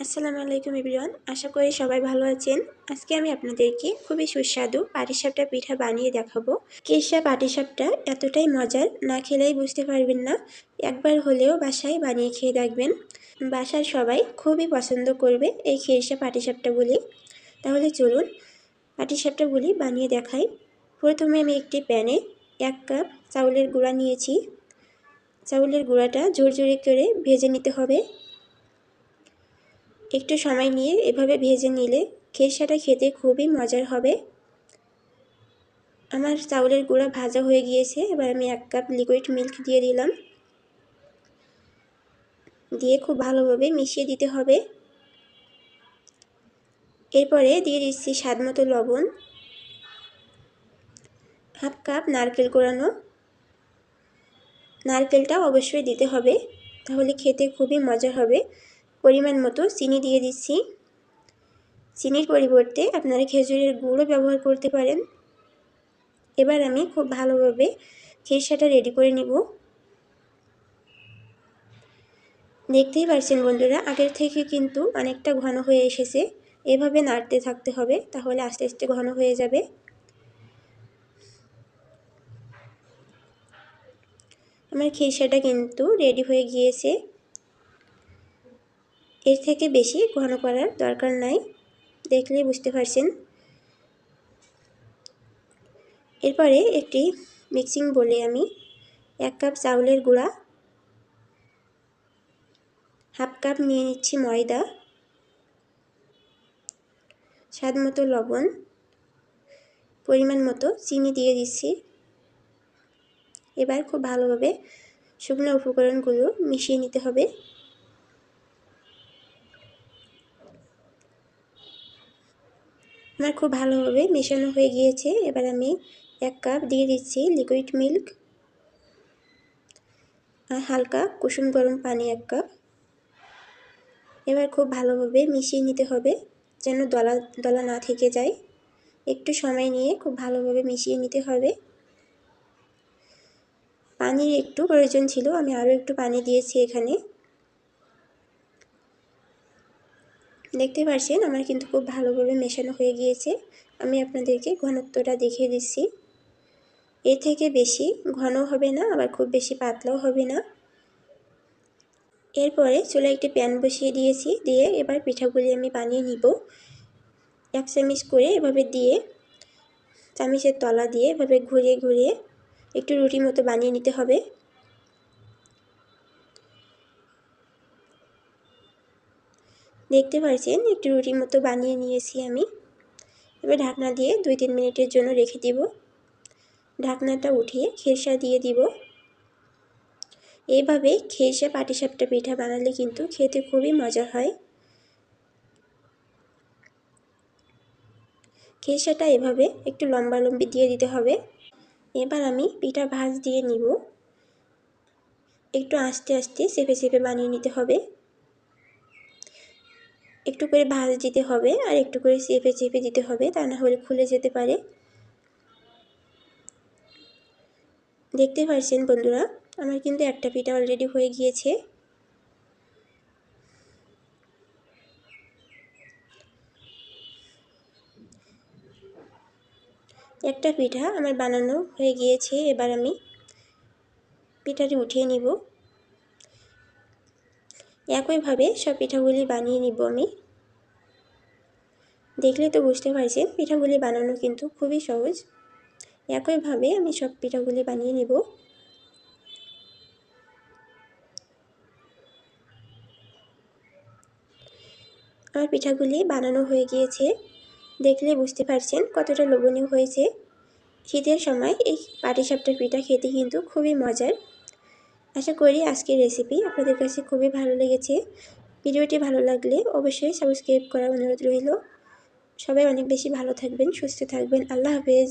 আসসালামু আলাইকুম এভরিওয়ান, আশা করি সবাই ভালো আছেন। আজকে আমি আপনাদেরকে খুবই সুস্বাদু পাটিসাপটা পিঠা বানিয়ে দেখাবো। কেশা পাটিসাপটা এতটাই মজার, না খেলেই বুঝতে পারবেন না। একবার হলেও বাসায় বানিয়ে খেয়ে দেখবেন। বাসার সবাই খুবই পছন্দ করবে এই খেরসা পাটিসাপটাগুলি। তাহলে চলুন পাটিসাপটাগুলি বানিয়ে দেখাই। প্রথমে আমি একটি প্যানে এক কাপ চাউলের গুঁড়া নিয়েছি। চাউলের গুঁড়াটা ঝরঝরে করে ভেজে নিতে হবে। একটু সময় নিয়ে এভাবে ভেজে নিলে খেসাটা খেতে খুবই মজার হবে। আমার চাউলের গুঁড়া ভাজা হয়ে গিয়েছে, এবার আমি এক কাপ লিকুইড মিল্ক দিয়ে দিলাম। দিয়ে খুব ভালোভাবে মিশিয়ে দিতে হবে। এরপরে দিয়ে দিচ্ছি স্বাদ মতো লবণ। হাফ কাপ নারকেল কোরানো। নারকেলটা অবশ্যই দিতে হবে, তাহলে খেতে খুবই মজা হবে। পরিমাণ মতো চিনি দিয়ে দিচ্ছি। চিনির পরিবর্তে আপনারা খেজুরের গুঁড়ো ব্যবহার করতে পারেন। এবার আমি খুব ভালোভাবে খেসাটা রেডি করে নিব। দেখতেই পারছেন বন্ধুরা, আগের থেকে কিন্তু অনেকটা ঘন হয়ে এসেছে। এভাবে নাড়তে থাকতে হবে, তাহলে আস্তে আস্তে ঘন হয়ে যাবে। আমার খেসাটা কিন্তু রেডি হয়ে গিয়েছে। এর থেকে বেশি ঘন করার দরকার নাই। দেখলেই বুঝতে পারছেন। এরপরে একটি মিক্সিং বলে আমি। এক কাপ চাউলের গুঁড়া, হাফ কাপ নিয়ে নিচ্ছি ময়দা, স্বাদ মতো লবণ, পরিমাণ মতো চিনি দিয়ে দিচ্ছি। এবার খুব ভালোভাবে শুকনো উপকরণগুলো মিশিয়ে নিতে হবে। আমার খুব ভালোভাবে মেশানো হয়ে গিয়েছে। এবার আমি এক কাপ দিয়ে দিচ্ছি লিকুইড মিল্ক আর হালকা কুসুম গরম পানি এক কাপ। এবার খুব ভালোভাবে মিশিয়ে নিতে হবে যেন দলা দলা না থেকে যায়। একটু সময় নিয়ে খুব ভালোভাবে মিশিয়ে নিতে হবে। পানির একটু প্রয়োজন ছিল, আমি আরও একটু পানি দিয়েছি এখানে। দেখতে পাচ্ছেন আমার কিন্তু খুব ভালোভাবে মেশানো হয়ে গিয়েছে। আমি আপনাদেরকে ঘনত্বটা দেখিয়ে দিচ্ছি। এর থেকে বেশি ঘন হবে না, আবার খুব বেশি পাতলাও হবে না। এরপরে চুলে একটি প্যান বসিয়ে দিয়েছি, দিয়ে এবার পিঠাগুলি আমি বানিয়ে নিব। এক চামিচ করে এভাবে দিয়ে, চামিচের তলা দিয়ে এভাবে ঘুরিয়ে ঘুরিয়ে একটু রুটির মতো বানিয়ে নিতে হবে। দেখতে পাচ্ছেন একটু রুটির মতো বানিয়ে নিয়েছি আমি। এবার ঢাকনা দিয়ে দুই তিন মিনিটের জন্য রেখে দিব। ঢাকনাটা উঠিয়ে খেরসা দিয়ে দিব। এইভাবে খেরসা পাটিসাপটা পিঠা বানালে কিন্তু খেতে খুবই মজা হয়। খেরসাটা এভাবে একটু লম্বা লম্বি দিয়ে দিতে হবে। এবার আমি পিঠা ভাজ দিয়ে নিব। একটু আস্তে আস্তে চেপে চেপে বানিয়ে নিতে হবে। একটু করে ভাজ দিতে হবে আর একটু করে চেপে চেপে দিতে হবে, তা না হলে খুলে যেতে পারে। দেখতে পারছেন বন্ধুরা, আমার কিন্তু একটা পিঠা অলরেডি হয়ে গিয়েছে। একটা পিঠা আমার বানানো হয়ে গিয়েছে, এবার আমি পিঠাটি উঠিয়ে নিব। একইভাবে সব পিঠাগুলি বানিয়ে নিব আমি। দেখলে তো বুঝতে পারছেন, পিঠাগুলি বানানো কিন্তু খুবই সহজ। একইভাবে আমি সব পিঠাগুলি বানিয়ে নিব। আমার পিঠাগুলি বানানো হয়ে গিয়েছে। দেখলে বুঝতে পারছেন কতটা লোভনীয় হয়েছে। শীতের সময় এই পাটিসাপটার পিঠা খেতে কিন্তু খুবই মজার। আশা করি আজকের রেসিপি আপনাদের কাছে খুবই ভালো লেগেছে। ভিডিওটি ভালো লাগলে অবশ্যই সাবস্ক্রাইব করার অনুরোধ রইল। সবাই অনেক বেশি ভালো থাকবেন, সুস্থ থাকবেন। আল্লাহ হাফেজ।